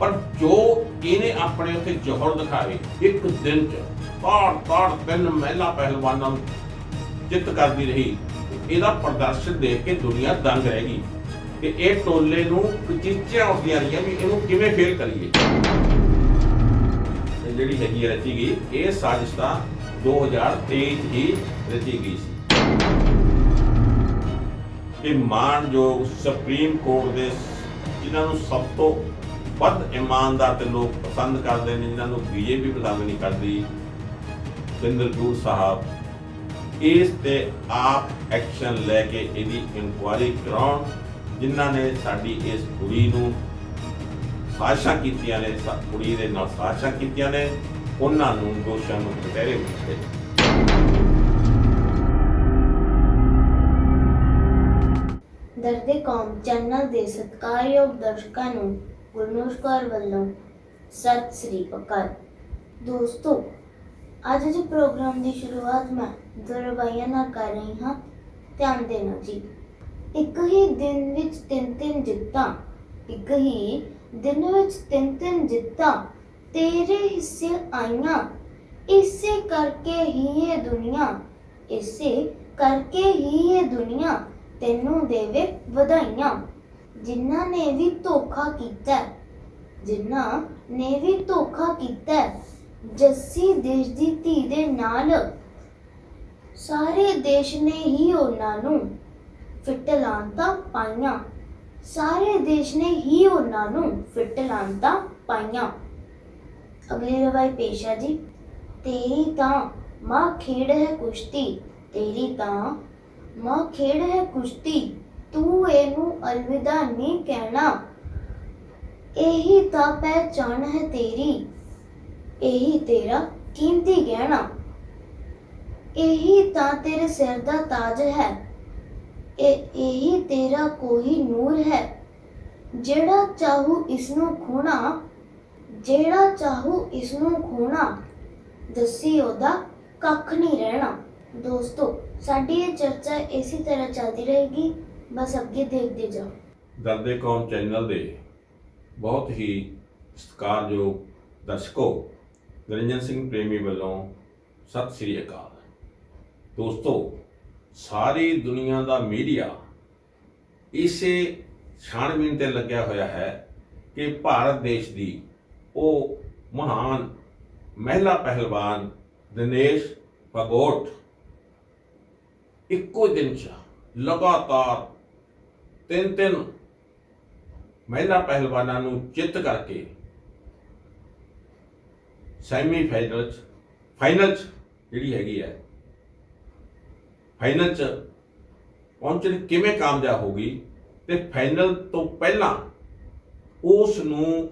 ਪਰ ਜੋ ਇਹਨੇ ਆਪਣੇ ਉੱਤੇ ਜ਼ੋਹਰ ਦਿਖਾਏ, ਇੱਕ ਦਿਨ ਚ ਤਾੜ ਤਾੜ ਤਿੰਨ ਮਹਿਲਾ ਪਹਿਲਵਾਨਾਂ ਨੂੰ ਜਿੱਤ ਕਰਦੀ ਰਹੀ। ਇਹਦਾ ਪ੍ਰਦਰਸ਼ਨ ਦੇਖ ਕੇ ਦੁਨੀਆ ਦੰਗ ਰਹਿ ਗਈ ਕਿ ਇਹ ਟੋਲੇ ਨੂੰ ਕਚੀਚਿਆਂ ਉੱਠਦੀਆਂ ਰਹੀਆਂ ਵੀ ਇਹਨੂੰ ਕਿਵੇਂ ਫੇਲ ਕਰੀਏ। ਇਹ ਜਿਹੜੀ ਹੈਗੀ ਹੈ ਰਚੀ ਗਈ, ਇਹ ਸਾਜ਼ਿਸ਼ ਤਾਂ 2023 'ਚ ਹੀ ਰਚੀ ਗਈ ਸੀ। ਇਹ ਮਾਨਯੋਗ ਸੁਪਰੀਮ ਕੋਰਟ ਦੇ ਜਿਨ੍ਹਾਂ ਨੂੰ ਸਭ ਤੋਂ ਵੱਧ ਇਮਾਨਦਾਰ ਤੇ ਲੋਕ ਪਸੰਦ ਕਰਦੇ ਨੇ, ਜਿਨ੍ਹਾਂ ਨੂੰ ਬੀਜੇਪੀ ਪਸੰਦ ਨਹੀਂ ਕਰਦੀ ਸਿੰਦਰਜੂਰ ਸਾਹਿਬ। ਇਸ ਤੇ ਆਪ ਐਕਸ਼ਨ ਲੈ ਕੇ ਇਹਦੀ ਇਨਕੁਆਇਰੀ ਕਰਾਉਣ, ਜਿਨ੍ਹਾਂ ਨੇ ਸਾਡੀ ਇਸ ਕੁੜੀ ਨੂੰ ਸਾਜ਼ਿਸ਼ਾਂ ਕੀਤੀਆਂ ਨੇ, ਸਾ- ਕੁੜੀ ਦੇ ਨਾਲ ਸਾਜ਼ਿਸ਼ਾਂ ਕੀਤੀਆਂ ਨੇ, ਉਹਨਾਂ ਨੂੰ ਦੋਸ਼ਾਂ ਨੂੰ ਕਟਹਿਰੇ ਵਿੱਚ ਦਰਦੇ ਕੌਮ, ਚੈਨਲ ਦੇ ਸਤਿਕਾਰਯੋਗ ਦਰਸ਼ਕਾਂ ਨੂੰ ਗੁਰਨੂਰ ਕੌਰ ਵੱਲੋਂ ਸਤਿ ਸ੍ਰੀ ਅਕਾਲ। ਦੋਸਤੋ, ਅੱਜ ਦੇ ਪ੍ਰੋਗਰਾਮ ਦੀ ਸ਼ੁਰੂਆਤ ਮੈਂ ਦੁਰਬਾਈਆਂ ਨਾਲ ਕਰ ਰਹੀ ਹਾਂ। ਧਿਆਨ ਦੇਣਾ ਜੀ। ਇੱਕ ਹੀ ਦਿਨ ਵਿੱਚ ਤਿੰਨ ਤਿੰਨ ਜਿੱਤਾਂ। ਇੱਕ ਹੀ ਦਿਨ ਵਿੱਚ ਤਿੰਨ ਤਿੰਨ ਜਿੱਤਾਂ। ਤੇਰੇ ਹਿੱਸੇ ਆਈਆਂ। ਇਸੇ ਕਰਕੇ ਹੀ ਇਹ ਦੁਨੀਆ, ਇਸੇ ਕਰਕੇ ਹੀ ਇਹ ਦੁਨੀਆ ਤੈਨੂੰ ਦੇਵੇ ਵਧਾਈਆਂ। ਜਿਨ੍ਹਾਂ ਨੇ ਵੀ ਧੋਖਾ ਕੀਤਾ ਜਿਨ੍ਹਾਂ ਨੇ ਵੀ ਧੋਖਾ ਕੀਤਾ ਜੱਸੀ ਦੇਸ਼ ਦੀ ਧੀ ਦੇ ਨਾਲ ਸਾਰੇ ਦੇਸ਼ ਨੇ ਹੀ ਉਹਨਾਂ ਨੂੰ ਫਿੱਟ ਪਾਈਆਂ। ਸਾਰੇ ਦੇਸ਼ ਨੇ ਹੀ ਉਹਨਾਂ ਨੂੰ ਫਿੱਟ ਪਾਈਆਂ। ਅਗਲੀ ਰਵਾਈ ਪੇਸ਼ਾ ਜੀ, ਤੇਰੀ ਤਾਂ ਮਾਂ ਖੇਡ ਹੈ ਕੁਸ਼ਤੀ, ਤੇਰੀ ਤਾਂ ਮਾਂ ਖੇਡ ਹੈ ਕੁਸ਼ਤੀ, ਤੂੰ ਇਹਨੂੰ ਅਲਵਿਦਾ ਨਹੀਂ ਕਹਿਣਾ। ਇਹੀ ਤਾਂ ਪਹਿਚਾਨ ਹੈ ਤੇਰੀ, ਇਹੀ ਤੇਰਾ ਕੀਮਤੀ ਗਹਿਣਾ। ਇਹੀ ਤਾਂ ਤੇਰੇ ਸਿਰ ਦਾ ਤਾਜ ਹੈ, ਇਹ, ਇਹੀ ਤੇਰਾ ਕੋਈ ਨੂਰ ਹੈ। ਜਿਹੜਾ ਚਾਹੂ ਇਸ ਨੂੰ ਖੋਣਾ, ਜਿਹੜਾ ਚਾਹੂ ਇਸ ਨੂੰ ਖੋਣਾ, ਦੱਸੀ ਉਹਦਾ ਕੱਖ ਨਹੀਂ ਰਹਿਣਾ। ਦੋਸਤੋ, ਸਾਡੀ ਇਹ ਚਰਚਾ ਇਸੇ ਤਰ੍ਹਾਂ ਚੱਲਦੀ ਰਹੇਗੀ, ਬਸ ਅੱਗੇ ਦੇਖਦੇ ਜਾਓ। ਦਰਦੇ ਕੌਮ ਚੈਨਲ ਦੇ? ਬਹੁਤ ਹੀ ਸਤਿਕਾਰਯੋਗ ਦਰਸ਼ਕੋ, ਨਿਰੰਜਨ ਸਿੰਘ ਪ੍ਰੇਮੀ ਵੱਲੋਂ ਸਤਿ ਸ੍ਰੀ ਅਕਾਲ। ਦੋਸਤੋ, ਸਾਰੀ ਦੁਨੀਆ ਦਾ ਮੀਡੀਆ ਇਸੇ ਛਾਣਬੀਨ ਤੇ ਲੱਗਿਆ ਹੋਇਆ ਹੈ ਕਿ ਭਾਰਤ ਦੇਸ਼ ਦੀ ਉਹ ਮਹਾਨ ਮਹਿਲਾ ਪਹਿਲਵਾਨ ਦਿਨੇਸ਼ ਫਗੋਟ ਇੱਕੋ ਦਿਨ ਚ ਲਗਾਤਾਰ ਤਿੰਨ ਤਿੰਨ ਮਹਿਲਾ ਪਹਿਲਵਾਨਾਂ ਨੂੰ ਜਿੱਤ ਕਰਕੇ ਸੈਮੀ ਫਾਈਨਲ ਚ ਫਾਈਨਲ ਚ ਜਿਹੜੀ ਹੈਗੀ ਹੈ ਫਾਈਨਲ ਚ ਪਹੁੰਚਣ ਕਿਵੇਂ ਕਾਮਯਾਬ ਹੋ ਗਈ ਤੇ ਫਾਈਨਲ ਤੋਂ ਪਹਿਲਾਂ ਉਸ ਨੂੰ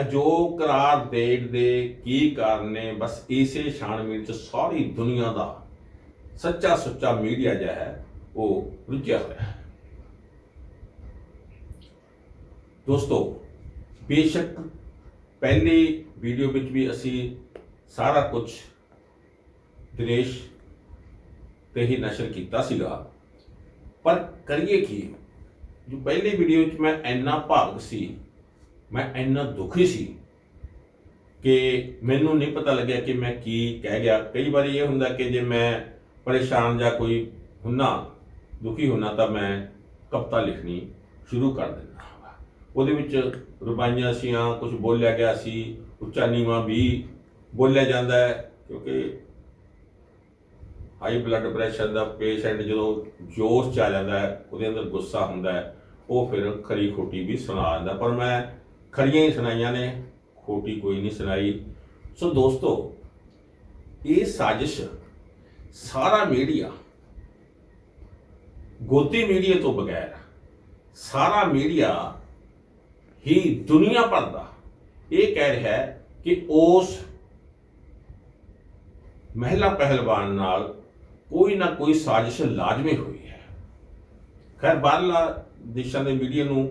ਅਜੋਗ ਕਰਾਰ ਦੇਣ ਦੇ ਕੀ ਕਾਰਨ ਨੇ, ਬਸ ਇਸੇ ਛਾਣਬੀਣ ਚ ਸਾਰੀ ਦੁਨੀਆ ਦਾ ਸੱਚਾ ਸੁੱਚਾ ਮੀਡੀਆ ਜਿਹੜਾ ਹੈ, ਉਹ ਰੁੱਝਿਆ ਹੋਇਆ ਹੈ। ਦੋਸਤੋ, ਬੇਸ਼ੱਕ ਪਹਿਲੀ ਵੀਡੀਓ ਵਿੱਚ ਵੀ ਅਸੀਂ ਸਾਰਾ ਕੁਝ ਦਿਨੇਸ਼ ਤੇ ਹੀ ਨਸ਼ਰ ਕੀਤਾ ਸੀਗਾ। ਪਰ ਕਰੀਏ ਕੀ? ਜੋ ਪਹਿਲੀ ਵੀਡੀਓ ਵਿੱਚ ਮੈਂ ਇੰਨਾ ਭਾਵੁਕ ਸੀ, ਮੈਂ ਇੰਨਾ ਦੁਖੀ ਸੀ ਕਿ ਮੈਨੂੰ ਨਹੀਂ ਪਤਾ ਲੱਗਿਆ ਕਿ ਮੈਂ ਕੀ ਕਹਿ ਗਿਆ। ਕਈ ਵਾਰੀ ਇਹ ਹੁੰਦਾ ਕਿ ਜੇ ਮੈਂ ਪਰੇਸ਼ਾਨ ਜਾਂ ਕੋਈ ਹੁੰਨਾ, ਦੁਖੀ ਹੁੰਨਾ ਤਾਂ ਮੈਂ ਕਵਿਤਾ ਲਿਖਣੀ ਸ਼ੁਰੂ ਕਰ ਦਿੰਦਾ। ਉਹਦੇ ਵਿੱਚ ਰੁਪਾਈਆਂ ਸੀਆਂ ਕੁਝ ਬੋਲਿਆ ਗਿਆ ਸੀ ਉੱਚਾ ਨੀਵਾਂ ਵੀ ਬੋਲਿਆ ਜਾਂਦਾ ਹੈ, ਕਿਉਂਕਿ ਹਾਈ ਬਲੱਡ ਪ੍ਰੈਸ਼ਰ ਦਾ ਪੇਸ਼ੈਂਟ ਜਦੋਂ ਜੋਸ਼ ਚ ਆ ਜਾਂਦਾ ਹੈ, ਉਹਦੇ ਅੰਦਰ ਗੁੱਸਾ ਹੁੰਦਾ ਹੈ, ਉਹ ਫਿਰ ਖਰੀ ਖੋਟੀ ਵੀ ਸੁਣਾ ਦਿੰਦਾ। ਪਰ ਮੈਂ ਖਰੀਆਂ ਹੀ ਸੁਣਾਈਆਂ ਨੇ, ਖੋਟੀ ਕੋਈ ਨਹੀਂ ਸੁਣਾਈ। ਸੋ ਦੋਸਤੋ, ਇਹ ਸਾਜ਼ਿਸ਼ ਸਾਰਾ ਮੀਡੀਆ ਗੋਦੀ ਮੀਡੀਆ ਤੋਂ ਬਗੈਰ, ਸਾਰਾ ਮੀਡੀਆ ਹੀ ਦੁਨੀਆ ਭਰ ਦਾ ਇਹ ਕਹਿ ਰਿਹਾ ਹੈ ਕਿ ਉਸ ਮਹਿਲਾ ਪਹਿਲਵਾਨ ਨਾਲ ਕੋਈ ਨਾ ਕੋਈ ਸਾਜ਼ਿਸ਼ ਲਾਜ਼ਮੀ ਹੋਈ ਹੈ। ਖੈਰ, ਬਾਹਰਲਾ ਦੇਸ਼ਾਂ ਦੇ ਮੀਡੀਆ ਨੂੰ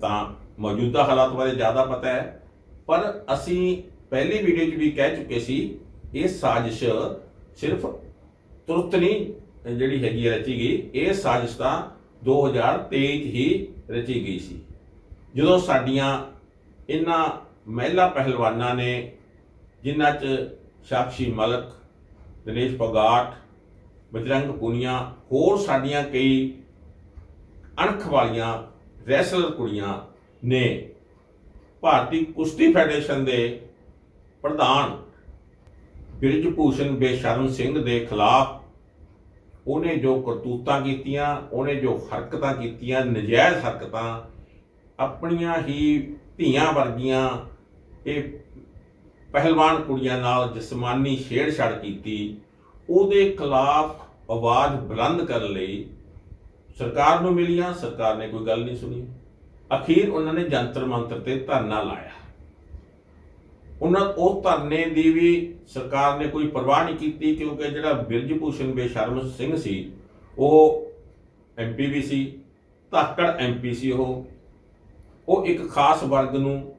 ਤਾਂ ਮੌਜੂਦਾ ਹਾਲਾਤ ਬਾਰੇ ਜ਼ਿਆਦਾ ਪਤਾ ਹੈ। ਪਰ ਅਸੀਂ ਪਹਿਲੀ ਵੀਡੀਓ 'ਚ ਵੀ ਕਹਿ ਚੁੱਕੇ ਸੀ, ਇਹ ਸਾਜ਼ਿਸ਼ ਸਿਰਫ ਤੁਰਤ ਨਹੀਂ ਜਿਹੜੀ ਹੈਗੀ ਹੈ ਰਚੀ ਗਈ, ਇਹ ਸਾਜ਼ਿਸ਼ ਤਾਂ 2023 'ਚ ਹੀ ਰਚੀ ਗਈ ਸੀ। ਜਦੋਂ ਸਾਡੀਆਂ ਇਹਨਾਂ ਮਹਿਲਾ ਪਹਿਲਵਾਨਾਂ ਨੇ, ਜਿਨ੍ਹਾਂ 'ਚ ਸਾਕਸ਼ੀ ਮਲਕ, ਦਿਨੇਸ਼ ਪਗਾਟ ਬਜਰੰਗ ਪੁਨੀਆ, ਹੋਰ ਸਾਡੀਆਂ ਕਈ ਅਣਖ ਵਾਲੀਆਂ ਰੈਸਲਰ ਕੁੜੀਆਂ ਨੇ ਭਾਰਤੀ ਕੁਸ਼ਤੀ ਫੈਡਰੇਸ਼ਨ ਦੇ ਪ੍ਰਧਾਨ ਬਿਰਜ ਭੂਸ਼ਣ ਬੇਸ਼ਰਮ ਸਿੰਘ ਦੇ ਖਿਲਾਫ ਉਹਨੇ ਜੋ ਕਰਤੂਤਾਂ ਕੀਤੀਆਂ, ਉਹਨੇ ਜੋ ਹਰਕਤਾਂ ਕੀਤੀਆਂ, ਨਜਾਇਜ਼ ਹਰਕਤਾਂ ਆਪਣੀਆਂ ਹੀ ਧੀਆਂ ਵਰਗੀਆਂ ਇਹ ਪਹਿਲਵਾਨ ਕੁੜੀਆਂ ਨਾਲ ਜਿਸਮਾਨੀ ਛੇੜਛਾੜ ਕੀਤੀ, ਉਹਦੇ ਖਿਲਾਫ ਆਵਾਜ਼ ਬੁਲੰਦ ਕਰਨ ਲਈ ਸਰਕਾਰ ਨੂੰ ਮਿਲੀਆਂ, ਸਰਕਾਰ ਨੇ ਕੋਈ ਗੱਲ ਨਹੀਂ ਸੁਣੀ। ਅਖੀਰ ਉਹਨਾਂ ਨੇ ਜੰਤਰ ਮੰਤਰ ਤੇ ਧਰਨਾ ਲਾਇਆ। ਉਹਨਾਂ, ਉਹ ਧਰਨੇ ਦੀ ਵੀ ਸਰਕਾਰ ਨੇ ਕੋਈ ਪਰਵਾਹ ਨਹੀਂ ਕੀਤੀ ਕਿਉਂਕਿ ਜਿਹੜਾ ਬਿਰਜ ਭੂਸ਼ਣ ਬੇਸ਼ਰਮ ਸਿੰਘ ਸੀ, ਉਹ ਐਮਪੀ ਵੀ ਸੀ, ਧਾਕੜ ਐਮਪੀ ਸੀ ਉਹ। ਉਹ ਇੱਕ ਖਾਸ ਵਰਗ ਨੂੰ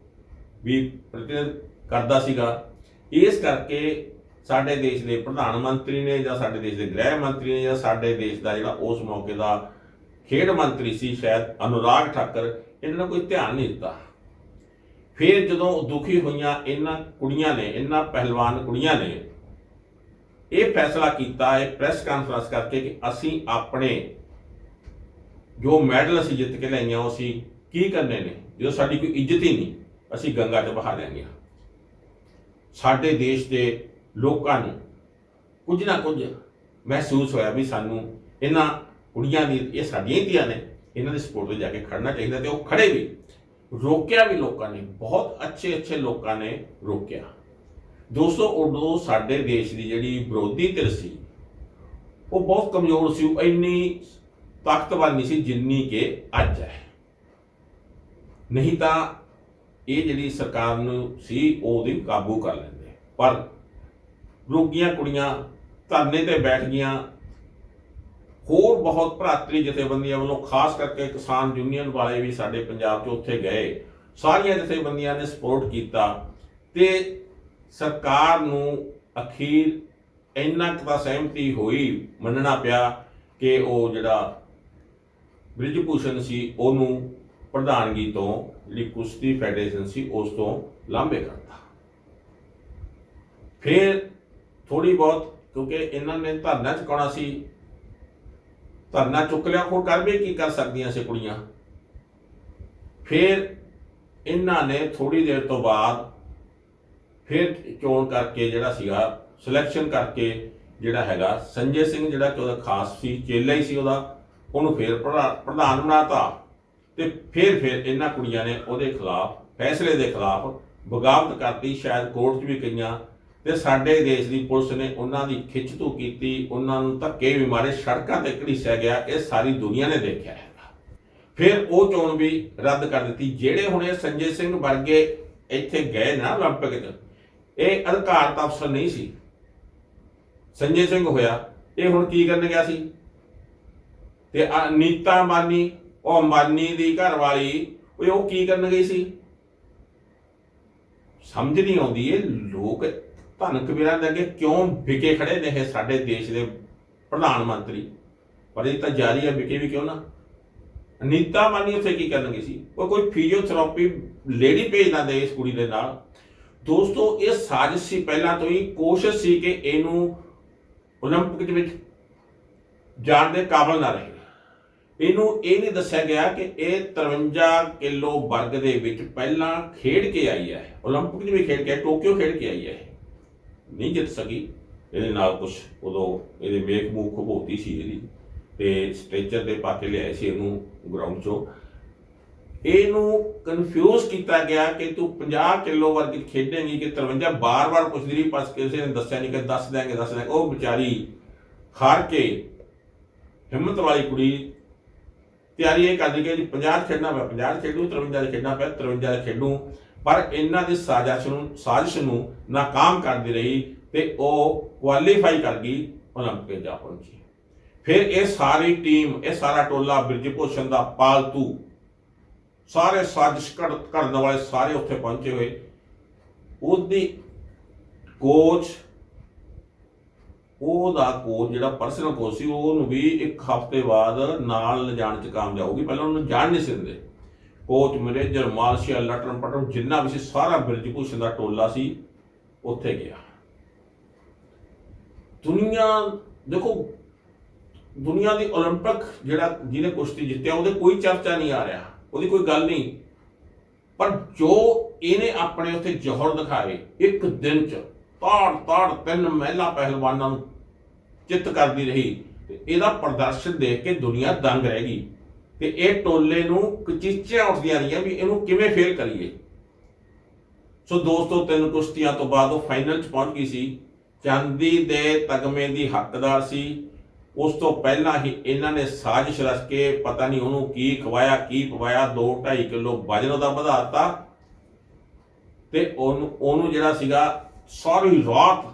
ਵੀ ਪ੍ਰਤੀਨਿਧ ਕਰਦਾ ਸੀਗਾ। ਇਸ ਕਰਕੇ ਸਾਡੇ ਦੇਸ਼ ਦੇ ਪ੍ਰਧਾਨ ਮੰਤਰੀ ਨੇ ਜਾਂ ਸਾਡੇ ਦੇਸ਼ ਦੇ ਗ੍ਰਹਿ ਮੰਤਰੀ ਨੇ ਜਾਂ ਸਾਡੇ ਦੇਸ਼ ਦਾ ਜਿਹੜਾ ਉਸ ਮੌਕੇ ਦਾ ਖੇਡ ਮੰਤਰੀ ਸੀ, ਸ਼ਾਇਦ ਅਨੁਰਾਗ ਠਾਕਰ, ਇਹਨਾਂ ਨੂੰ ਕੋਈ ਧਿਆਨ ਨਹੀਂ ਦਿੱਤਾ। ਫਿਰ ਜਦੋਂ ਦੁਖੀ ਹੋਈਆਂ ਇਹਨਾਂ ਕੁੜੀਆਂ ਨੇ, ਇਹਨਾਂ ਪਹਿਲਵਾਨ ਕੁੜੀਆਂ ਨੇ, ਇਹ ਫੈਸਲਾ ਕੀਤਾ ਹੈ ਪ੍ਰੈਸ ਕਾਨਫਰੰਸ ਕਰਕੇ ਕਿ ਅਸੀਂ ਆਪਣੇ ਜੋ ਮੈਡਲ ਅਸੀਂ ਜਿੱਤ ਕੇ ਲਿਆਈਆਂ, ਉਹ ਅਸੀਂ ਕੀ ਕਰਨੇ ਨੇ? ਜਦੋਂ ਸਾਡੀ ਕੋਈ ਇੱਜ਼ਤ ਹੀ ਨਹੀਂ, ਅਸੀਂ ਗੰਗਾ 'ਚ ਬਹਾ ਦਿਆਂਗੇ ਸਾਡੇ ਦੇਸ਼ ਦੇ ਲੋਕਾਂ ਨੂੰ ਕੁਝ ਨਾ ਕੁਝ ਮਹਿਸੂਸ ਹੋਇਆ ਵੀ ਸਾਨੂੰ ਇਹਨਾਂ ਕੁੜੀਆਂ ਦੀ, ਇਹ ਸਾਡੀਆਂ ਹੀ ਧੀਆਂ ਨੇ, ਇਹਨਾਂ ਦੇ ਸਪੋਰਟ ਤੇ ਜਾ ਕੇ ਖੜਨਾ ਚਾਹੀਦਾ ਤੇ ਉਹ ਖੜੇ ਵੀ। ਰੋਕਿਆ ਵੀ ਲੋਕਾਂ ਨੇ, ਬਹੁਤ ਅੱਛੇ ਅੱਛੇ ਲੋਕਾਂ ਨੇ ਰੋਕਿਆ। ਦੋਸਤੋ, ਉਦੋਂ ਸਾਡੇ ਦੇਸ਼ ਦੀ ਜਿਹੜੀ ਵਿਰੋਧੀ ਧਿਰ ਸੀ, ਉਹ ਬਹੁਤ ਕਮਜ਼ੋਰ ਸੀ, ਉਹ ਇੰਨੀ ਤਾਕਤਵਰ ਨਹੀਂ ਸੀ ਜਿੰਨੀ ਕਿ ਅੱਜ ਹੈ। ਨਹੀਂ ਤਾਂ ਇਹ ਜਿਹੜੀ ਸਰਕਾਰ ਨੂੰ ਸੀ ਉਹ ਉਹਦੀ ਕਾਬੂ ਕਰ ਲੈਂਦੇ। ਪਰ ਰੋਗੀਆਂ ਕੁੜੀਆਂ ਧਰਨੇ ਤੇ ਬੈਠ ਗਈਆਂ। ਹੋਰ ਬਹੁਤ ਭਰਾਤਰੀ ਜਥੇਬੰਦੀਆਂ ਵੱਲੋਂ ਖਾਸ ਕਰਕੇ ਕਿਸਾਨ ਯੂਨੀਅਨ ਵਾਲੇ ਵੀ ਸਾਡੇ ਪੰਜਾਬ 'ਚ ਉੱਥੇ ਗਏ। ਸਾਰੀਆਂ ਜਥੇਬੰਦੀਆਂ ਨੇ ਸਪੋਰਟ ਕੀਤਾ ਤੇ ਸਰਕਾਰ ਨੂੰ ਅਖੀਰ ਇੰਨਾ ਕੁ ਤਾਂ ਸਹਿਮਤੀ ਹੋਈ, ਮੰਨਣਾ ਪਿਆ ਕਿ ਉਹ ਜਿਹੜਾ ਬ੍ਰਿਜ ਭੂਸ਼ਣ ਸੀ, ਉਹਨੂੰ ਪ੍ਰਧਾਨਗੀ ਤੋਂ ਜਿਹੜੀ ਕੁਸ਼ਤੀ ਫੈਡਰੇਸ਼ਨ ਸੀ, ਉਸ ਤੋਂ ਲਾਂਭੇ ਕਰਤਾ। ਫਿਰ ਥੋੜੀ ਬਹੁਤ, ਕਿਉਂਕਿ ਇਹਨਾਂ ਨੇ ਧਰਨਾ ਚੁਕਾਉਣਾ ਸੀ, ਧਰਨਾ ਚੁੱਕ ਲਿਆ, ਹੋਰ ਕਰ ਵੀ ਕੀ ਕਰ ਸਕਦੀਆਂ ਸੀ ਕੁੜੀਆਂ। ਫਿਰ ਇਹਨਾਂ ਨੇ ਥੋੜੀ ਦੇਰ ਤੋਂ ਬਾਅਦ ਫਿਰ ਚੋਣ ਕਰਕੇ ਜਿਹੜਾ ਸੀਗਾ ਸਿਲੈਕਸ਼ਨ ਕਰਕੇ ਜਿਹੜਾ ਹੈਗਾ, ਸੰਜੇ ਸਿੰਘ ਜਿਹੜਾ ਕਿ ਉਹਦਾ ਖਾਸ ਸੀ, ਚੇਲਾ ਹੀ ਸੀ ਉਹਦਾ, ਉਹਨੂੰ ਫਿਰ ਪ੍ਰਧਾ- ਪ੍ਰਧਾਨ ਬਣਾਤਾ। ਤੇ ਫਿਰ ਫਿਰ ਇਹਨਾਂ ਕੁੜੀਆਂ ਨੇ ਉਹਦੇ ਖਿਲਾਫ ਫੈਸਲੇ ਦੇ ਖਿਲਾਫ ਬਗਾਵਤ ਕਰਤੀ ਸ਼ਾਇਦ ਕੋਰਟ 'ਚ ਵੀ ਗਈਆਂ ਤੇ ਸਾਡੇ ਦੇਸ਼ ਦੀ ਪੁਲਿਸ ਨੇ ਉਹਨਾਂ ਦੀ ਖਿੱਚਤੂ ਕੀਤੀ ਉਹਨਾਂ ਨੂੰ ਧੱਕੇ ਵੀ ਮਾਰੇ ਸੜਕਾਂ ਤੇ ਘੜੀਸਿਆ ਗਿਆ ਇਹ ਸਾਰੀ ਦੁਨੀਆ ਨੇ ਦੇਖਿਆ ਹੈ ਫਿਰ ਉਹ ਚੋਣ ਵੀ ਰੱਦ ਕਰ ਦਿੱਤੀ ਜਿਹੜੇ ਹੁਣ ਇਹ ਸੰਜੇ ਸਿੰਘ ਵਰਗੇ ਇੱਥੇ ਗਏ ਨਾ 올림픽 'ਚ ਇਹ ਅਧਿਕਾਰਤ ਅਫਸਰ ਨਹੀਂ ਸੀ ਸੰਜੇ ਸਿੰਘ ਹੋਇਆ ਇਹ ਹੁਣ ਕੀ ਕਰਨ ਗਿਆ ਸੀ ਤੇ ਆਹ ਨੀਤਾ ਅੰਬਾਨੀ ਉਹ ਅੰਬਾਨੀ ਦੀ ਘਰ ਵਾਲੀ ਉਹ ਉਹ ਕੀ ਕਰਨ ਗਈ ਸੀ ਸਮਝ ਨਹੀਂ ਆਉਂਦੀ ਇਹ ਲੋਕ ਧਨ ਕਬੀਰਾਂ ਦੇ ਅੱਗੇ ਕਿਉਂ ਵਿਕੇ ਖੜੇ ਨੇ ਇਹ ਸਾਡੇ ਦੇਸ਼ ਦੇ ਪ੍ਰਧਾਨ ਮੰਤਰੀ ਪਰ ਇਹ ਤਾਂ ਜਾਰੀ ਹੈ ਵਿਕੇ ਵੀ ਕਿਉਂ ਨਾ ਨੀਤਾ ਮਾਨੀ ਉੱਥੇ ਕੀ ਕਰਨ ਗਈ ਸੀ ਉਹ ਕੋਈ ਫਿਜ਼ੀਓਥੈਰੇਪੀ ਲੇਡੀ ਭੇਜਦਾ ਦੇ ਇਸ ਕੁੜੀ ਦੇ ਨਾਲ ਦੋਸਤੋ ਇਹ ਸਾਜ਼ਿਸ਼ ਸੀ ਪਹਿਲਾਂ ਤੋਂ ਹੀ ਕੋਸ਼ਿਸ਼ ਸੀ ਕਿ ਇਹਨੂੰ 올림픽 ਦੇ ਵਿੱਚ ਜਾਣ ਦੇ ਕਾਬਲ ਨਾ ਰਹੇ ਇਹਨੂੰ ਇਹ ਨਹੀਂ ਦੱਸਿਆ ਗਿਆ ਕਿ ਇਹ 53 ਕਿਲੋ ਵਰਗ ਦੇ ਵਿੱਚ ਪਹਿਲਾਂ ਖੇਡ ਕੇ ਆਈ ਹੈ 올림픽 'ਚ ਵੀ ਖੇਡ ਕੇ ਆਈ, ਟੋਕੀਓ ਖੇਡ ਕੇ ਆਈ ਹੈ ਇਹ। ਨਹੀਂ ਜਿੱਤ ਸਕੀ ਇਹਦੇ ਨਾਲ ਕੁਝ ਉਦੋਂ ਇਹਦੇ ਮੇਖ ਮੂਖ ਖਬੋਤੀ ਸੀ ਇਹਦੀ ਤੇ ਸਟ੍ਰੈਚਰ ਤੇ ਪਾ ਕੇ ਲਿਆਏ ਸੀ ਇਹਨੂੰ ਗਰਾਊਂਡ 'ਚੋਂ ਇਹਨੂੰ ਕਨਫਿਊਜ਼ ਕੀਤਾ ਗਿਆ ਕਿ ਤੂੰ 50 ਕਿਲੋ ਵਰਗ 'ਚ ਖੇਡੇਂਗੀ ਕਿ 53 ਬਾਰ-ਬਾਰ ਪੁੱਛਦੀ ਰਹੀ ਪਰ ਕਿਸੇ ਨੇ ਦੱਸਿਆ ਨਹੀਂ ਕਿ ਦੱਸ ਦਿਆਂਗੇ ਦੱਸ ਦਿਆਂਗੇ ਉਹ ਵਿਚਾਰੀ ਹਾਰ ਕੇ ਹਿੰਮਤ ਵਾਲੀ ਕੁੜੀ ਤਿਆਰੀ ਇਹ ਕਰਦੀ ਕਿ ਜੀ 50 ਖੇਡਣਾ ਪਿਆ 50 ਖੇਡੂ 53 ਖੇਡਣਾ ਪਿਆ 53 ਖੇਡੂ ਪਰ ਇਹਨਾਂ ਦੀ ਸਾਜ਼ਿਸ਼ ਨੂੰ ਸਾਜ਼ਿਸ਼ ਨੂੰ ਨਾਕਾਮ ਕਰਦੀ ਰਹੀ ਤੇ ਉਹ ਕੁਆਲੀਫਾਈ ਕਰ ਗਈ 올림픽 ਜਾ ਪਹੁੰਚੀ ਫਿਰ ਇਹ ਸਾਰੀ ਟੀਮ ਇਹ ਸਾਰਾ ਟੋਲਾ ਬਿਰਜ ਭੂਸ਼ਣ ਦਾ ਪਾਲਤੂ ਸਾਰੇ ਸਾਜ਼ਿਸ਼ ਕਰ- ਕਰਨ ਵਾਲੇ ਸਾਰੇ ਉੱਥੇ ਪਹੁੰਚੇ ਹੋਏ ਉਹਦੀ ਕੋਚ ਉਹਦਾ ਕੋਚ ਜਿਹੜਾ ਪਰਸਨਲ ਕੋਚ ਸੀ ਉਹਨੂੰ ਵੀ ਇੱਕ ਹਫ਼ਤੇ ਬਾਅਦ ਨਾਲ ਲਿਜਾਣ ਚ ਕਾਮਯਾਬ ਹੋ ਗਈ ਪਹਿਲਾਂ ਉਹਨੂੰ ਜਾਣ ਨਹੀਂ ਸੀ ਦਿੰਦੇ ਕੋਚ ਮੈਨੇਜਰ ਮਾਲਸ਼ੀਆ ਲਟਰਨ ਪਟਨ ਜਿੰਨਾ ਵੀ ਸੀ ਸਾਰਾ ਬਿਰਜ ਭੂਸ਼ਣ ਦਾ ਟੋਲਾ ਸੀ ਉੱਥੇ ਗਿਆ ਦੁਨੀਆ ਦੇਖੋ ਦੁਨੀਆ ਦੀ 올림픽 ਜਿਹੜਾ ਜਿਹਨੇ ਕੁਸ਼ਤੀ ਜਿੱਤਿਆ ਉਹਦੇ ਕੋਈ ਚਰਚਾ ਨਹੀਂ ਆ ਰਿਹਾ ਉਹਦੀ ਕੋਈ ਗੱਲ ਨਹੀਂ ਪਰ ਜੋ ਇਹਨੇ ਆਪਣੇ ਉੱਤੇ ਜੋਹਰ ਦਿਖਾਏ ਇੱਕ ਦਿਨ ਚ ਤਾੜ ਤਾੜ ਤਿੰਨ ਮਹਿਲਾ ਪਹਿਲਵਾਨਾਂ ਨੂੰ ਚਿੱਤ ਕਰਦੀ ਰਹੀ, ਤੇ ਇਹਦਾ ਪ੍ਰਦਰਸ਼ਨ ਦੇਖ ਕੇ ਦੁਨੀਆ ਦੰਗ ਰਹਿ ਗਈ। ਤੇ ਇਹ ਟੋਲੇ ਨੂੰ ਕਚੀਚੀਆਂ ਉੱਠਦੀਆਂ ਰਹੀਆਂ ਵੀ ਇਹਨੂੰ ਕਿਵੇਂ ਫੇਲ ਕਰੀਏ। ਸੋ ਦੋਸਤੋ, ਤਿੰਨ ਕੁਸ਼ਤੀਆਂ ਤੋਂ ਬਾਅਦ ਉਹ ਫਾਈਨਲ 'ਚ ਪਹੁੰਚ ਗਈ ਸੀ। ਚਾਂਦੀ ਦੇ ਤਗਮੇ ਦੀ ਹੱਕਦਾਰ ਸੀ। ਉਸ ਤੋਂ ਪਹਿਲਾਂ ਹੀ ਇਹਨਾਂ ਨੇ ਸਾਜ਼ਿਸ਼ ਰਚ ਕੇ ਪਤਾ ਨਹੀਂ ਉਹਨੂੰ ਕੀ ਖਵਾਇਆ, ਕੀ ਪਵਾਇਆ 2.5 ਕਿਲੋ ਵਜਨ ਉਹਦਾ ਵਧਾਤਾ ਤੇ ਉਹਨੂੰ ਉਹਨੂੰ ਜਿਹੜਾ ਸੀਗਾ ਸਾਰੀ ਰਾਤ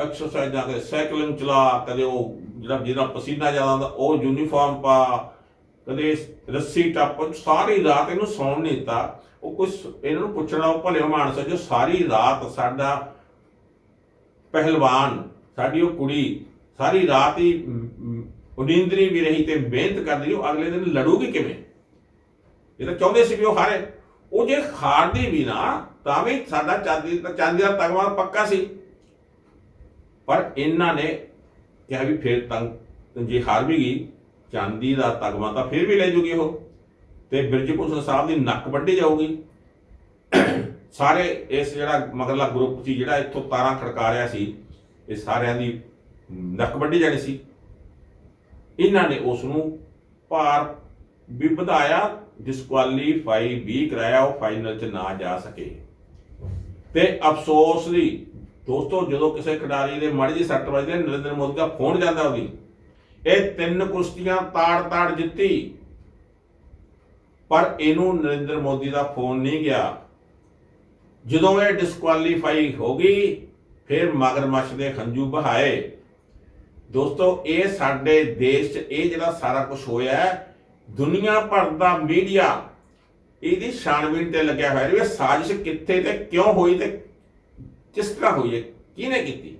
ਐਕਸਰਸਾਈਜ਼ਾਂ ਕਰੇ ਸਾਈਕਲਿੰਗ ਚਲਾ ਕਦੇ ਉਹ ਜਿਹੜਾ ਜਿਹਦਾ ਪਸੀਨਾ ਜ਼ਿਆਦਾ ਆਉਂਦਾ ਉਹ ਯੂਨੀਫਾਰਮ ਪਾ ਕਦੇ ਰੱਸੀ ਟੱਪ ਸਾਰੀ ਰਾਤ ਇਹਨੂੰ ਸੌਣ ਨਹੀਂ ਦਿੱਤਾ। ਉਹ ਕੁਝ ਇਹਨਾਂ ਨੂੰ ਪੁੱਛਣਾ ਉਹ ਭਲੇ ਮਾਨਸ ਜੋ ਸਾਰੀ ਰਾਤ ਸਾਡਾ ਪਹਿਲਵਾਨ ਸਾਡੀ ਉਹ ਕੁੜੀ ਸਾਰੀ ਰਾਤ ਹੀ ਮ, ਉਨੀਂਦਰੀ ਵੀ ਰਹੀ ਤੇ ਮਿਹਨਤ ਕਰਦੀ ਉਹ ਅਗਲੇ ਦਿਨ ਲੜੂਗੀ ਕਿਵੇਂ? ਇਹ ਤਾਂ ਚਾਹੁੰਦੇ ਸੀ ਵੀ ਉਹ ਹਾਰੇ। ਉਹ ਜੇ ਹਾਰਦੀ ਵੀ ਨਾ ਤਾਂ ਵੀ ਸਾਡਾ ਚਾਂਦੀ ਚਾਂਦੀ ਦਾ ਤਗਮਾ ਪੱਕਾ ਸੀ। ਪਰ ਇਹਨਾਂ ਨੇ ਕਿਹਾ ਵੀ ਫਿਰ ਤੰਗ, ਜੇ ਹਾਰ ਵੀ ਗਈ, ਚਾਂਦੀ ਦਾ ਤਗਮਾ ਤਾਂ ਫਿਰ ਵੀ ਲੈ ਜੂਗੀ ਉਹ। ਤੇ ਬਿਰਜ ਭੂਸ਼ਣ ਸਾਹਿਬ ਦੀ ਨੱਕ ਵੱਢੀ ਜਾਊਗੀ। ਸਾਰੇ ਇਸ ਜਿਹੜਾ ਮਗਰਲਾ ਗਰੁੱਪ ਸੀ, ਜਿਹੜਾ ਇੱਥੋਂ ਤਾਰਾਂ ਖੜਕਾ ਰਿਹਾ ਸੀ, ਇਹ ਸਾਰਿਆਂ ਦੀ ਨੱਕ ਵੱਢੀ ਜਾਣੀ ਸੀ। ਇਹਨਾਂ ਨੇ ਉਸ ਨੂੰ ਭਾਰ ਵੀ ਵਧਾਇਆ ਡਿਸਕੁਆਲੀਫਾਈ ਵੀ ਕਰਾਇਆ, ਉਹ ਫਾਈਨਲ 'ਚ ਨਾ ਜਾ ਸਕੇ। ਤੇ ਅਫਸੋਸ ਦੀ ਦੋਸਤੋ ਜਦੋਂ ਕਿਸੇ ਖਿਡਾਰੀ ਦੇ ਮਾੜੀ ਜਿਹੀ ਸੱਟ ਵੱਜਦੀ ਹੈ ਨਰਿੰਦਰ ਮੋਦੀ ਦਾ ਫੋਨ ਜਾਂਦਾ ਉਹਦੀ। ਇਹ ਤਿੰਨ ਕੁਸ਼ਤੀਆਂ ਤਾੜ-ਤਾੜ ਜਿੱਤੀ। ਪਰ ਇਹਨੂੰ ਨਰਿੰਦਰ ਮੋਦੀ ਦਾ ਫੋਨ ਨਹੀਂ ਗਿਆ। ਜਦੋਂ ਇਹ ਡਿਸਕੁਆਲੀਫਾਈ ਹੋ ਗਈ ਫਿਰ ਮਗਰਮੱਛ ਦੇ ਖੰਜੂ ਬਹਾਏ ਦੋਸਤੋ ਇਹ ਸਾਡੇ ਦੇਸ਼ 'ਚ ਇਹ ਜਿਹੜਾ ਸਾਰਾ ਕੁਝ ਹੋਇਆ ਹੈ, ਦੁਨੀਆ ਭਰ ਦਾ ਮੀਡੀਆ ਇਹਦੀ ਛਾਣਬੀਣ ਤੇ ਲੱਗਿਆ ਹੋਇਆ। ਵੀ ਸਾਜ਼ਿਸ਼ ਕਿੱਥੇ ਤੇ ਕਿਉਂ ਹੋਈ ਤੇ ਕਿਸ ਤਰ੍ਹਾਂ ਹੋਈ ਹੈ, ਕਿਹਨੇ ਕੀਤੀ?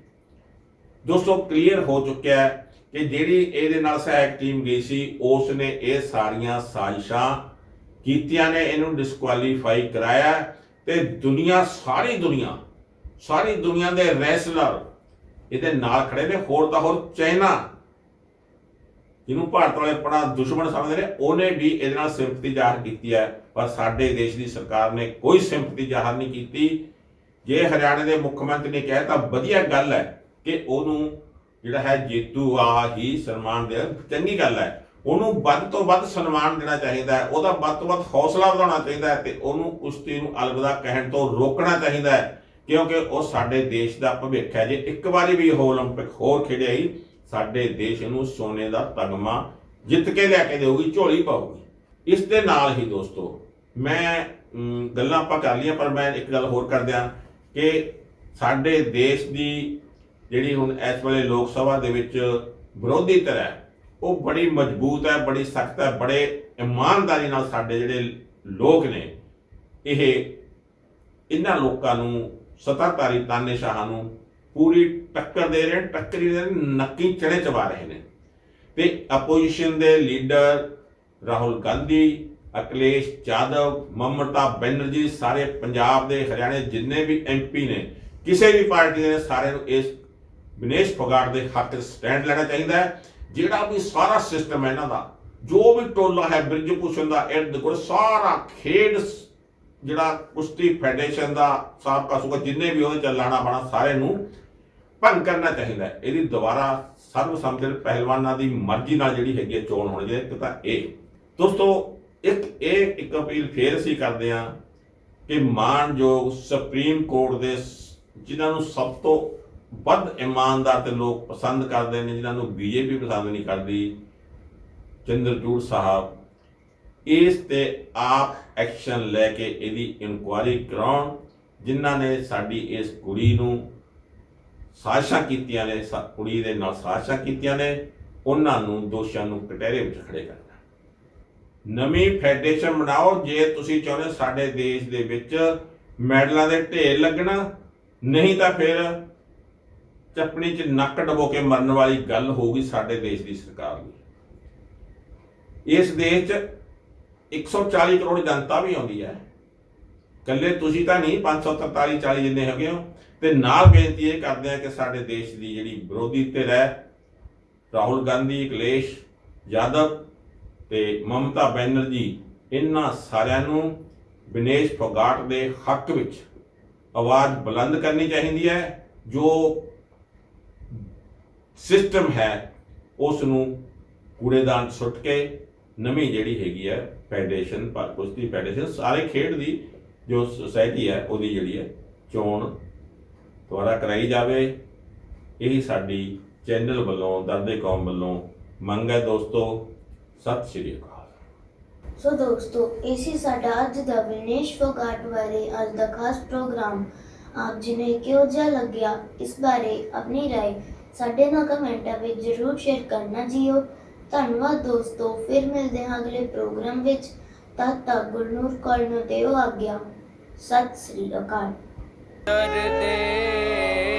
ਦੋਸਤੋ ਕਲੀਅਰ ਹੋ ਚੁੱਕਿਆ ਹੈ ਕਿ ਜਿਹੜੀ ਇਹਦੇ ਨਾਲ ਸਹਾਇਕ ਟੀਮ ਗਈ ਸੀ ਉਸ ਨੇ ਇਹ ਸਾਰੀਆਂ ਸਾਜ਼ਿਸ਼ਾਂ ਕੀਤੀਆਂ ਨੇ, ਇਹਨੂੰ ਡਿਸਕੁਆਲੀਫਾਈ ਕਰਾਇਆ ਤੇ ਦੁਨੀਆ, ਸਾਰੀ ਦੁਨੀਆ ਸਾਰੀ ਦੁਨੀਆ ਦੇ ਰੈਸਲਰ ਇਹਦੇ ਨਾਲ ਖੜੇ ਨੇ, ਹੋਰ ਤਾਂ ਹੋਰ ਚਾਈਨਾ ਜਿਹਨੂੰ ਭਾਰਤ ਵਾਲੇ ਆਪਣਾ ਦੁਸ਼ਮਣ ਸਮਝਦੇ ਨੇ, ਉਹਨੇ ਵੀ ਇਹਦੇ ਨਾਲ ਸਿੰਪਥੀ ਜ਼ਾਹਰ ਕੀਤੀ ਹੈ, ਪਰ ਸਾਡੇ ਦੇਸ਼ ਦੀ ਸਰਕਾਰ ਨੇ ਕੋਈ ਸਿੰਪਥੀ ਜ਼ਾਹਰ ਨਹੀਂ ਕੀਤੀ। ਜੇ ਹਰਿਆਣੇ ਦੇ ਮੁੱਖ ਮੰਤਰੀ ਨੇ ਕਿਹਾ ਤਾਂ ਵਧੀਆ ਗੱਲ ਹੈ ਕਿ ਉਹਨੂੰ ਜਿਹੜਾ ਹੈ ਜੇਤੂ ਆ ਹੀ ਸਨਮਾਨ ਦੇ ਚੰਗੀ ਗੱਲ ਹੈ ਉਹਨੂੰ ਵੱਧ ਤੋਂ ਵੱਧ ਸਨਮਾਨ ਦੇਣਾ ਚਾਹੀਦਾ ਹੈ ਉਹਦਾ ਵੱਧ ਤੋਂ ਵੱਧ ਹੌਸਲਾ ਵਧਾਉਣਾ ਚਾਹੀਦਾ ਹੈ ਤੇ ਉਹਨੂੰ ਕੁਸ਼ਤੀ ਨੂੰ ਅਲਵਿਦਾ ਕਹਿਣ ਤੋਂ ਰੋਕਣਾ ਚਾਹੀਦਾ ਹੈ ਕਿਉਂਕਿ ਉਹ ਸਾਡੇ ਦੇਸ਼ ਦਾ ਭਵਿੱਖ ਹੈ ਜੇ ਇੱਕ ਵਾਰੀ ਵੀ ਉਹ 올림픽 ਹੋਰ ਖੇਡਿਆ ਹੀ ਸਾਡੇ ਦੇਸ਼ ਨੂੰ ਸੋਨੇ ਦਾ ਤਗਮਾ ਜਿੱਤ ਕੇ ਲਿਆ ਕੇ ਦੇਊਗੀ ਝੋਲੀ ਪਾਊਗੀ ਇਸ ਦੇ ਨਾਲ ਹੀ ਦੋਸਤੋ ਮੈਂ ਅਮ, ਗੱਲਾਂ ਆਪਾਂ ਕਰ ਲਈਆਂ ਪਰ ਮੈਂ ਇੱਕ ਗੱਲ ਹੋਰ ਕਰ ਦਿਆਂ ਕਿ ਸਾਡੇ ਦੇਸ਼ ਦੀ ਜਿਹੜੀ ਹੁਣ ਇਸ ਵੇਲੇ ਲੋਕ ਸਭਾ ਦੇ ਵਿੱਚ ਵਿਰੋਧੀ ਧਿਰ ਹੈ ਉਹ ਬੜੀ ਮਜ਼ਬੂਤ ਹੈ ਬੜੀ ਸਖਤ ਹੈ ਬੜੇ ਇਮਾਨਦਾਰੀ ਨਾਲ ਸਾਡੇ ਜਿਹੜੇ ਲੋਕ ਨੇ ਇਹ ਇਹਨਾਂ ਲੋਕਾਂ ਨੂੰ ਸਤਾਧਾਰੀ ਤਾਨੇਸ਼ਾਹਾਂ ਨੂੰ ਪੂਰੀ ਟੱਕਰ ਦੇ ਰਹੇ ਟੱਕਰੀ ਦੇ ਰਹੇ ਨੇ, ਨੱਕੀ ਚੜੇ ਚਵਾ ਰਹੇ ਨੇ। ਤੇ ਆਪੋਜੀਸ਼ਨ ਦੇ ਲੀਡਰ ਰਾਹੁਲ ਗਾਂਧੀ ਅਖਿਲੇਸ਼ ਯਾਦਵ ਮਮਤਾ ਬੈਨਰਜੀ, ਸਾਰੇ ਪੰਜਾਬ ਦੇ, ਹਰਿਆਣੇ ਜਿੰਨੇ ਵੀ ਐਮਪੀ ਨੇ, ਕਿਸੇ ਵੀ ਪਾਰਟੀ ਦੇ ਨੇ ਸਾਰਿਆਂ ਨੂੰ ਇਸ ਵਿਨੇਸ਼ ਫੋਗਾਟ ਦੇ ਹੱਕ 'ਚ ਸਟੈਂਡ ਲੈਣਾ ਚਾਹੀਦਾ ਹੈ। ਜਿਹੜਾ ਵੀ ਸਾਰਾ ਸਿਸਟਮ ਹੈ ਇਹਨਾਂ ਦਾ, ਜੋ ਵੀ ਟੋਲਾ ਹੈ ਬ੍ਰਿਜ ਭੂਸ਼ਣ ਦਾ, ਇਰਦ ਗੁਰ ਸਾਰਾ ਖੇਡ ਜਿਹੜਾ ਕੁਸ਼ਤੀ ਫੈਡਰੇਸ਼ਨ ਦਾ ਸਾਬਕਾ ਸੁਗਾ ਜਿੰਨੇ ਵੀ ਉਹਦੇ ਚ ਲਾਣਾ ਬਣਾ ਸਾਰੇ ਨੂੰ ਭੰਗ ਕਰਨਾ ਚਾਹੀਦਾ ਇਹਦੀ ਦੁਬਾਰਾ ਸਰਬਸੰਮਤੀ ਪਹਿਲਵਾਨਾਂ ਦੀ ਮਰਜ਼ੀ ਨਾਲ ਜਿਹੜੀ ਹੈਗੀ ਹੈ ਚੋਣ ਹੋਣੀ ਚਾਹੀਦੀ ਇੱਕ ਤਾਂ ਇਹ। ਦੋਸਤੋ ਇੱਕ ਇਹ ਇੱਕ ਅਪੀਲ ਫੇਰ ਅਸੀਂ ਕਰਦੇ ਹਾਂ ਕਿ ਮਾਨਯੋਗ ਸੁਪਰੀਮ ਕੋਰਟ ਦੇ ਜਿਨ੍ਹਾਂ ਨੂੰ ਸਭ ਤੋਂ ਵੱਧ ਇਮਾਨਦਾਰ ਤੇ ਲੋਕ ਪਸੰਦ ਕਰਦੇ ਨੇ, ਜਿਨ੍ਹਾਂ ਨੂੰ ਬੀਜੇਪੀ ਪਸੰਦ ਨਹੀਂ ਕਰਦੀ, ਚੰਦਰਚੂੜ ਸਾਹਿਬ, ਇਸ ਤੇ ਆਪ ਐਕਸ਼ਨ ਲੈ ਕੇ ਇਹਦੀ ਇਨਕੁਆਇਰੀ ਕਰਾਉਣ, ਜਿਨ੍ਹਾਂ ਨੇ ਸਾਡੀ ਇਸ ਕੁੜੀ ਨੂੰ ਸਾਜ਼ਿਸ਼ਾਂ ਕੀਤੀਆਂ ਨੇ, ਸਾ- ਕੁੜੀ ਦੇ ਨਾਲ ਸਾਜ਼ਿਸ਼ਾਂ ਕੀਤੀਆਂ ਨੇ, ਉਹਨਾਂ ਨੂੰ ਦੋਸ਼ਾਂ ਨੂੰ ਕਟਹਿਰੇ ਵਿੱਚ ਖੜੇ ਕਰ ਨਵੀਂ ਫੈਡਰੇਸ਼ਨ ਬਣਾਓ ਜੇ ਤੁਸੀਂ ਚਾਹੁੰਦੇ ਹੋ ਸਾਡੇ ਦੇਸ਼ ਦੇ ਵਿੱਚ ਮੈਡਲਾਂ ਦੇ ਢੇਰ ਲੱਗਣਾ, ਨਹੀਂ ਤਾਂ ਫਿਰ ਚੱਪਣੀ 'ਚ ਨੱਕ ਡਬੋ ਕੇ ਮਰਨ ਵਾਲੀ ਗੱਲ ਹੋਊਗੀ ਸਾਡੇ ਦੇਸ਼ ਦੀ ਸਰਕਾਰ ਦੀ। ਇਸ ਦੇਸ਼ 'ਚ 140 ਕਰੋੜ ਜਨਤਾ ਵੀ ਆਉਂਦੀ ਹੈ। ਕੱਲੇ ਤੁਸੀਂ ਤਾਂ ਨਹੀਂ 543 40 ਜਿੰਨੇ ਹੈਗੇ ਹੋ। ਤੇ ਨਾਲ ਬੇਨਤੀ ਇਹ ਕਰਦੇ ਆ ਕਿ ਸਾਡੇ ਦੇਸ਼ ਦੀ ਜਿਹੜੀ ਵਿਰੋਧੀ ਧਿਰ ਹੈ, ਰਾਹੁਲ ਗਾਂਧੀ ਅਖਿਲੇਸ਼ ਯਾਦਵ ਤੇ ਮਮਤਾ ਬੈਨਰਜੀ ਇਹਨਾਂ ਸਾਰਿਆਂ ਨੂੰ ਵਿਨੇਸ਼ ਫੋਗਾਟ ਦੇ ਹੱਕ ਵਿੱਚ ਆਵਾਜ਼ ਬੁਲੰਦ ਕਰਨੀ ਚਾਹੀਦੀ ਹੈ। ਜੋ ਸਿਸਟਮ ਹੈ ਉਸ ਨੂੰ ਕੂੜੇਦਾਨ 'ਚ ਸੁੱਟ ਕੇ ਨਵੀਂ ਜਿਹੜੀ ਹੈਗੀ ਹੈ ਫੈਡਰੇਸ਼ਨ, ਪਰ ਕੁਸ਼ਤੀ ਫੈਡਰੇਸ਼ਨ ਸਾਰੇ ਖੇਡ ਦੀ ਜੋ ਸੁਸਾਇਟੀ ਹੈ, ਉਹਦੀ ਜਿਹੜੀ ਹੈ, ਚੋਣ ਦੁਆਰਾ ਕਰਾਈ ਜਾਵੇ। ਇਹੀ ਸਾਡੀ ਚੈਨਲ ਵੱਲੋਂ, ਦਰਦੇ ਕੌਮ ਵੱਲੋਂ ਮੰਗ ਹੈ ਦੋਸਤੋ। ਸਤਿ ਸ਼੍ਰੀ ਅਕਾਲ ਸੋ ਦੋਸਤੋ ਇਹ ਸੀ ਸਾਡਾ ਅੱਜ ਦਾ ਵਿਨੇਸ਼ ਫੋਗਾਟ ਬਾਰੇ ਅੱਜ ਦਾ ਖਾਸ ਪ੍ਰੋਗਰਾਮ ਆਪ ਜੀ ਨੇ ਕਿਹੋ ਜਿਹਾ ਲੱਗਿਆ ਇਸ ਬਾਰੇ ਆਪਣੀ رائے ਸਾਡੇ ਨਾਲ ਕਮੈਂਟਾਂ ਵਿੱਚ ਜ਼ਰੂਰ ਸ਼ੇਅਰ ਕਰਨਾ ਜੀਓ ਧੰਨਵਾਦ ਦੋਸਤੋ ਫਿਰ ਮਿਲਦੇ ਹਾਂ ਅਗਲੇ ਪ੍ਰੋਗਰਾਮ ਵਿੱਚ ਤਦ ਤੱਕ ਗੁਰਨੂਰ ਕੌਰ ਨੂੰ ਦਿਓ ਆਗਿਆ ਸਤਿ ਸ੍ਰੀ ਅਕਾਲ ਡਰਦੇ